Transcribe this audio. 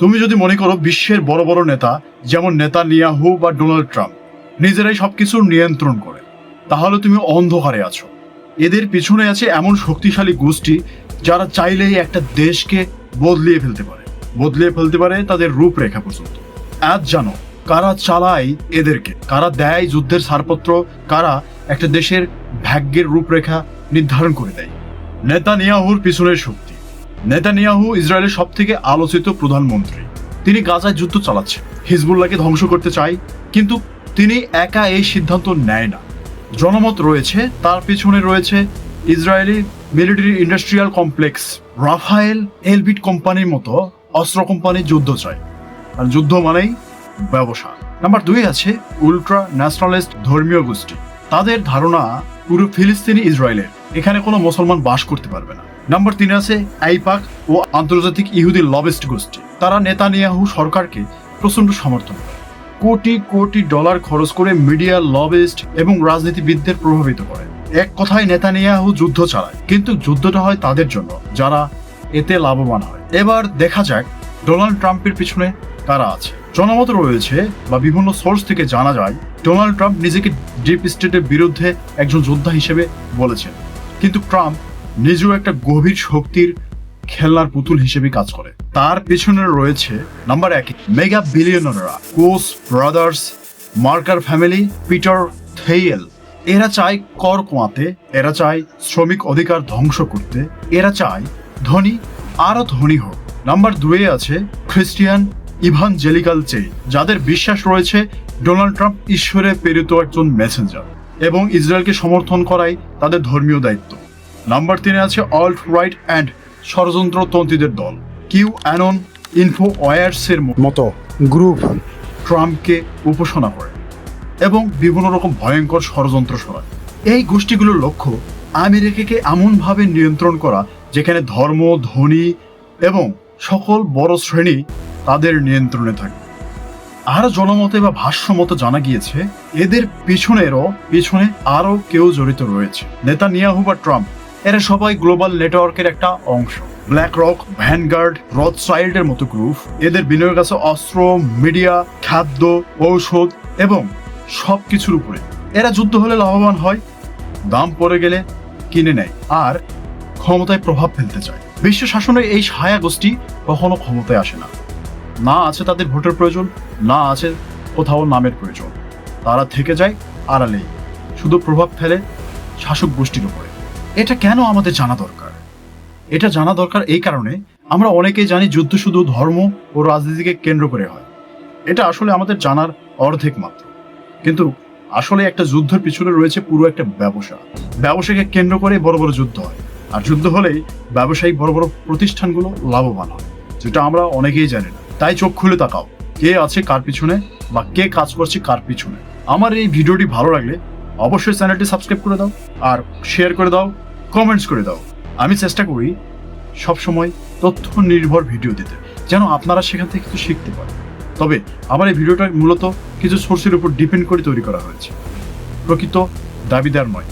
তুমি যদি মনে করো বিশ্বের বড় বড় নেতা, যেমন নেতা নিয়াহু বা ডোনাল্ড ট্রাম্প, নিজেরাই সবকিছুর নিয়ন্ত্রণ করে, তাহলে তুমি অন্ধকারে আছো। এদের পিছনে আছে এমন শক্তিশালী গোষ্ঠী যারা চাইলেই একটা দেশকে বদলিয়ে ফেলতে পারে। বদলিয়ে ফেলতে পারে তাদের রূপরেখা পর্যন্ত। আজ জানো, কারা চালায় এদেরকে? কারা দেয় যুদ্ধের ছাড়পত্র? কারা একটা দেশের ভাগ্যের রূপরেখা নির্ধারণ করে দেয়? নেতানিয়াহুর পিছনের শক্তি। নেতানিয়াহু ইসরায়েলের সব থেকে আলোচিত প্রধানমন্ত্রী। তিনি গাজায় যুদ্ধ চালাচ্ছেন। হিজবুল্লাহকে ধ্বংস করতে চায়, কিন্তু তিনি একা এই সিদ্ধান্ত নেয় না। জনমত রয়েছে, তার পিছনে রয়েছে Israeli military industrial complex Rafael Elbit কোম্পানির মতো অস্ত্র কোম্পানি যুদ্ধ চায়। আর যুদ্ধ মানেই ব্যবসা। নাম্বার দুই আছে উল্ট্রা ন্যাশনালিস্ট ধর্মীয় গোষ্ঠী। তাদের ধারণা পুরো ফিলিস্তিনি ইসরায়েলের। এখানে কোনো মুসলমান বাস করতে পারবে না। নাম্বার তিন আছে আইপাক ও আন্তর্জাতিক ইহুদি লবেস্ট গোষ্ঠী। তারা নেতানিয়াহু সরকারকে প্রচণ্ড সমর্থন করে। কোটি কোটি ডলার খরচ করে মিডিয়া, লবিস্ট এবং রাজনীতিবিদদের প্রভাবিত করে। এক কথায় নেতানিয়াহু যুদ্ধ চালায়, কিন্তু যুদ্ধটা হয় তাদের জন্য, যারা এতে লাভবান হয়। এবার দেখা যাক ডোনাল্ড ট্রাম্পের পিছনে কারা আছে। জনমত রয়েছে বা বিভিন্ন সোর্স থেকে জানা যায়, ডোনাল্ড ট্রাম্প নিজেকে ডিপ স্টেটের বিরুদ্ধে একজন যোদ্ধা হিসেবে বলেছেন। কিন্তু ট্রাম্প নিজেও একটা গভীর শক্তির খেলনার পুতুল হিসেবে কাজ করে। তার পেছনে রয়েছে নাম্বার এক, mega বিলিয়নাররা, Koch brothers, Mercer family, Peter Thiel. এরা চায় কর কমাতে, এরা চায় শ্রমিক অধিকার ধ্বংস করতে, এরা চায় ধনী আরও ধনী হোক। নাম্বার দুয়ে আছে খ্রিস্টিয়ান ইভানজেলিক্যাল চে যাদের বিশ্বাস রয়েছে ডোনাল্ড ট্রাম্প ঈশ্বরে প্রেরিত একজন মেসেঞ্জার। এবং ইসরায়েলকে সমর্থন করাই তাদের ধর্মীয় দায়িত্ব। নাম্বার তিনে আছে অল্ট রাইট অ্যান্ড ষড়যন্ত্রতন্ত্রীদের দল। কিউ অ্যানন ইনফো ওয়ার্সের মতো গ্রুপ ট্রাম্পকে উপাসনা করে এবং বিভিন্ন রকম ভয়ঙ্কর ষড়যন্ত্র সরায় এই গোষ্ঠীগুলোর লক্ষ্য আমেরিকাকে এমনভাবে নিয়ন্ত্রণ করা যেখানে ধর্ম ধনী এবং সকল বড় শ্রেণি তাদের নিয়ন্ত্রণে থাকে। আর জনমতে বা ভাষ্য মতো জানা গিয়েছে, এদের পিছনেরও পিছনে আরও কেউ জড়িত রয়েছে। নেতা নিয়াহু বা ট্রাম্প, এরা সবাই গ্লোবাল নেটওয়ার্কের একটা অংশ। ব্ল্যাক রক ভ্যানগার্ড রথ চাইল্ডের মতো গ্রুপ, এদের বিনিয়োগ আছে অস্ত্র, মিডিয়া, খাদ্য, ঔষধ এবং সব কিছুর উপরে। এরা যুদ্ধ হলে লাভবান হয়, দাম পড়ে গেলে কিনে নেয় আর ক্ষমতায় প্রভাব ফেলতে চায়। বিশ্ব শাসনের এই ছায়া গোষ্ঠী কখনো ক্ষমতায় আসে না। না আছে তাদের ভোটের প্রয়োজন, না আছে কোথাও নামের প্রয়োজন। তারা থেকে যায় আড়ালেই, শুধু প্রভাব ফেলে শাসক গোষ্ঠীর উপরে। এটা কেন আমাদের জানা দরকার? এটা জানা দরকার এই কারণে আমরা অনেকেই জানি যুদ্ধ শুধু ধর্ম ও রাজনীতিকে কেন্দ্র করে হয়। এটা আসলে আমাদের জানার অর্ধেক মাত্র। কিন্তু আসলে একটা যুদ্ধের পিছনে রয়েছে পুরো একটা ব্যবসা। ব্যবসাকে কেন্দ্র করে বড় বড় যুদ্ধ হয়। আর যুদ্ধ হলেই ব্যবসায়িক বড় বড় প্রতিষ্ঠানগুলো লাভবান হয়, যেটা আমরা অনেকেই জানি না। তাই চোখ খুলে তাকাও। কে আছে কার পিছনে বা কে কাজ করছে কার পিছনে। আমার এই ভিডিওটি ভালো লাগলে অবশ্যই চ্যানেলটি সাবস্ক্রাইব করে দাও আর শেয়ার করে দাও কমেন্টস করে দাও। আমি চেষ্টা করি সবসময় তথ্য নির্ভর ভিডিও দিতে, যেন আপনারা সেখান থেকে কিছু শিখতে পারেন। তবে আমার এই ভিডিওটা মূলত কিছু সোর্সের উপর ডিপেন্ড করে তৈরি করা হয়েছে। প্রকৃত দাবিদার নয়।